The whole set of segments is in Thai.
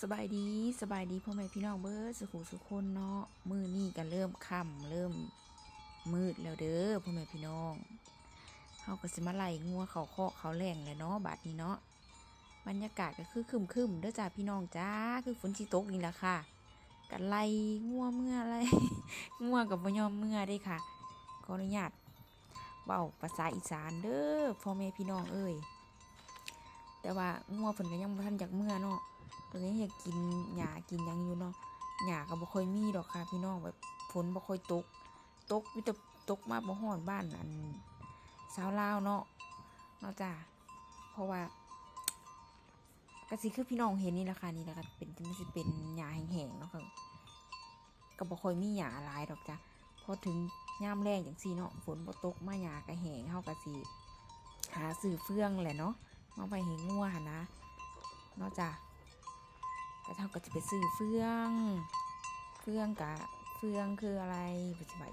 สบายดีสบายดีพ่อแม่พี่น้องเบิร์สุขุสุขคนเนาะมือนี่ก็เริ่มค่ำเริ่มมืดแล้วเด้อพ่อแม่พี่น้องเฮาก็สิมาไล่งัวเขาเคาะเขาแรงเลยเนาะบาดนี้เนาะบรรยากาศก็คือครึมเด้อจ้าพี่น้องจ้าคือฝนสิตกนี่แหละค่ะกันไล่งัวเมื่อไรงัวกับบ่ยอมเมื่อเด้ค่ะขออนุญาตเบาภาษาอีสานเด้อพ่อแม่พี่น้องเอ้ย แต่ว่างัวเพิ่นก็ยังบ่ทันจากเมื่อเนาะตอนนี้อยากกินหญ้ากินหยังอยู่เนาะหญ้าก็บ่ค่อยมีดอกค่ะพี่น้องแบบฝนบ่ค่อยตก ตกมีแต่ตกมาบ่ฮอดบ้านอันสาวลาวเนาะเนาะจ้าเพราะว่าก็สิคือพี่น้องเห็นนี่แหละค่ะนี่แหละค่ะเป็นมันสิเป็นหญ้าแห้งๆเนาะค่ะก็บ่ค่อยมีหญ้าหลายดอกจ้ะพอถึงยามแรงจังซี่เนาะฝนบ่ตกมาหญ้าก็แห้งเฮาก็สิหาซื้อเฟืองแหละเนาะ มาไว้ให้งัวหันนะเนาะจ้ะก็เท่ากับจะไปซื้อเฟือง เฟืองกะเฟืองคืออะไรปัจจุบัน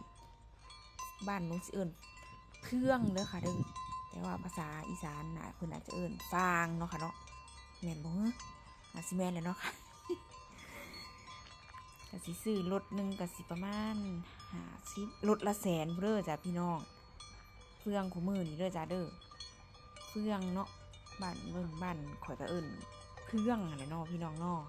บ้านนุ้สิเอิญเพื่องเด้อค่ะเด้อแต่ว่าภาษาอีสานน่ะเพิ่นอาจจะเอิญฟางเนาะค่ะเนาะแม่นบ่ฮะอาซิแมนเลยเนาะค่ะก็สิซื้อรถหนึ่งก็สิประมาณหาสิรถละแสนเด้อจ้ะพี่น้อง เฟืองคู่มือนี่เด้อจ้ะเด้อ เฟืองเนาะ บ้านเมืองบ้านข่อยก็เอิญเพื่องอะไรเนาะพี่น้องเนาะ